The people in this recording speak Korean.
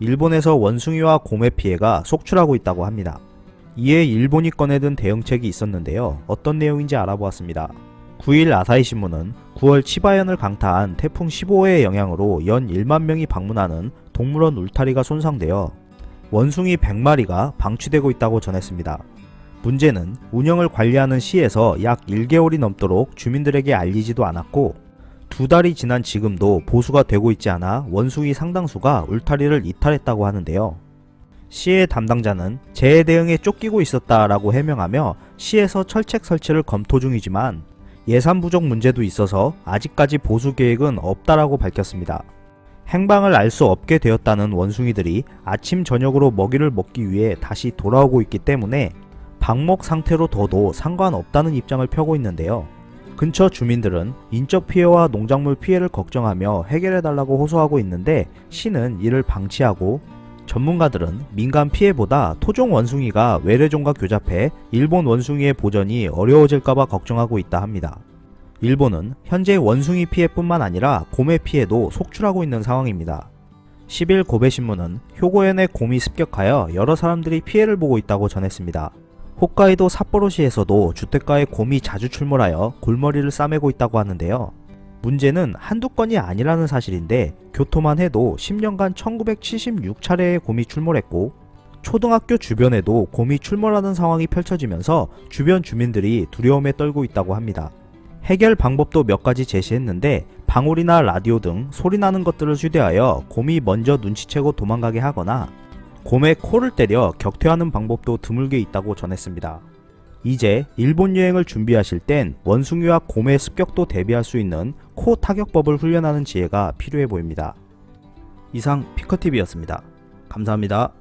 일본에서 원숭이와 곰의 피해가 속출하고 있다고 합니다. 이에 일본이 꺼내든 대응책이 있었는데요. 어떤 내용인지 알아보았습니다. 9일 아사히 신문은 9월 치바현을 강타한 태풍 15호의 영향으로 연 1만 명이 방문하는 동물원 울타리가 손상되어 원숭이 100마리가 방치되고 있다고 전했습니다. 문제는 운영을 관리하는 시에서 약 1개월이 넘도록 주민들에게 알리지도 않았고 두 달이 지난 지금도 보수가 되고 있지 않아 원숭이 상당수가 울타리를 이탈했다고 하는데요. 시의 담당자는 재해 대응에 쫓기고 있었다라고 해명하며 시에서 철책 설치를 검토 중이지만 예산 부족 문제도 있어서 아직까지 보수 계획은 없다라고 밝혔습니다. 행방을 알 수 없게 되었다는 원숭이들이 아침 저녁으로 먹이를 먹기 위해 다시 돌아오고 있기 때문에 방목 상태로 둬도 상관없다는 입장을 펴고 있는데요. 근처 주민들은 인적 피해와 농작물 피해를 걱정하며 해결해달라고 호소하고 있는데 시는 이를 방치하고 전문가들은 민간 피해보다 토종 원숭이가 외래종과 교잡해 일본 원숭이의 보전이 어려워질까봐 걱정하고 있다 합니다. 일본은 현재 원숭이 피해뿐만 아니라 곰의 피해도 속출하고 있는 상황입니다. 10일 고베신문은 효고현의 곰이 습격하여 여러 사람들이 피해를 보고 있다고 전했습니다. 홋카이도 삿포로시에서도 주택가에 곰이 자주 출몰하여 골머리를 싸매고 있다고 하는데요. 문제는 한두 건이 아니라는 사실인데 교토만 해도 10년간 1976차례의 곰이 출몰했고 초등학교 주변에도 곰이 출몰하는 상황이 펼쳐지면서 주변 주민들이 두려움에 떨고 있다고 합니다. 해결 방법도 몇 가지 제시했는데 방울이나 라디오 등 소리 나는 것들을 휴대하여 곰이 먼저 눈치채고 도망가게 하거나 곰의 코를 때려 격퇴하는 방법도 드물게 있다고 전했습니다. 이제 일본 여행을 준비하실 땐 원숭이와 곰의 습격도 대비할 수 있는 코 타격법을 훈련하는 지혜가 필요해 보입니다. 이상 피커TV였습니다. 감사합니다.